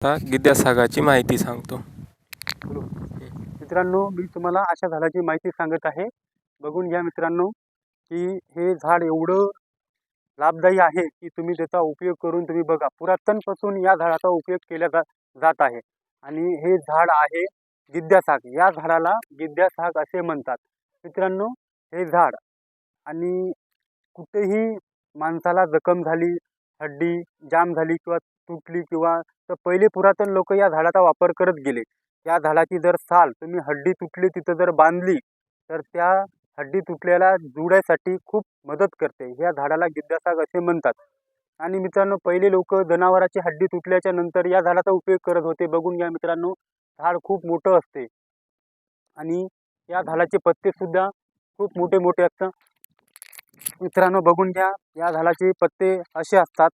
आता विद्यासागाची माहिती सांगतो. मित्रांनो मी तुम्हाला अशा झाडाची माहिती सांगत आहे. बघून घ्या मित्रांनो की हे झाड एवढं लाभदायी आहे की तुम्ही त्याचा उपयोग करून तुम्ही बघा पुरातनपासून या झाडाचा उपयोग केला जा जात आहे. आणि हे झाड आहे गिद्यासाग या झाडाला गिद्यासाग असे म्हणतात. मित्रांनो हे झाड आणि कुठेही माणसाला जखम झाली हड्डी जाम झाली किंवा तुटली किंवा तर पहिले पुरातन लोक या झाडाचा वापर करत गेले. त्या झाडाची जर साल तुम्ही हड्डी तुटली तिथं जर बांधली तर त्या हड्डी तुटलेल्या जुडायसाठी खूप मदत करते. या झाडाला गिद्धासाग असे म्हणतात. आणि मित्रांनो पहिले लोक जनावराची हड्डी तुटल्याच्या नंतर या झाडाचा उपयोग करत होते. बघून घ्या मित्रांनो झाड खूप मोठं असते. आणि या झाडाचे पत्तेसुद्धा खूप मोठे मोठे असतात. मित्रांनो बघून घ्या या झाडाचे पत्ते असे असतात.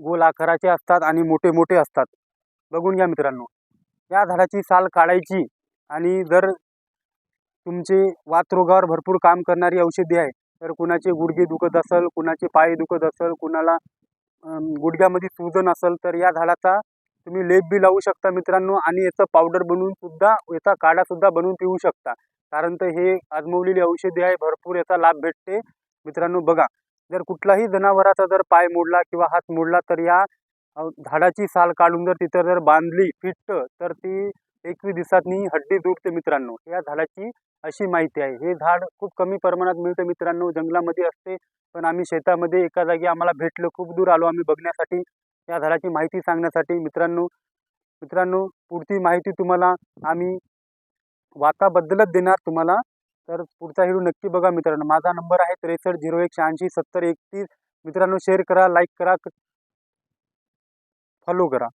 गोल आकाराचे असतात आणि मोठे मोठे असतात. बघून घ्या मित्रांनो. या झाडाची साल काढायची आणि जर तुमचे वातरोगावर भरपूर काम करणारी औषधी आहे तर कुणाचे गुडघे दुखत असेल कुणाचे पाय दुखत असेल कुणाला गुडघ्यामध्ये सूजन असेल तर या झाडाचा तुम्ही लेप बी लावू शकता मित्रांनो आणि याचं पावडर बनवून सुद्धा याचा काढासुद्धा बनवून पिऊ शकता. कारण तर हे आजमवलेली औषधी आहे भरपूर याचा लाभ भेटते. मित्रांनो बघा जर कुठलाही जनावराचा जर पाय मोडला किंवा हात मोडला तर या झाडाची साल काढून जर तिथं जर बांधली फिट्ट तर ती एकवीस दिवसातनी हड्डी तुटते मित्रांनो. या झाडाची अशी माहिती आहे. हे झाड खूप कमी प्रमाणात मिळतं मित्रांनो. जंगलामध्ये असते पण आम्ही शेतामध्ये एका जागी आम्हाला भेटलं खूप दूर आलो आम्ही बघण्यासाठी. या झाडाची माहिती सांगण्यासाठी मित्रांनो मित्रांनो पुढची माहिती तुम्हाला आम्ही वाताबद्दलच देणार. तुम्हाला तर पुढचा व्हिडिओ नक्की बघा मित्रांनो. माझा नंबर आहे त्रेसष्ट झिरो एक शहाऐंशी सत्तर एकतीस. मित्रांनो शेअर करा लाईक करा फॉलो करा.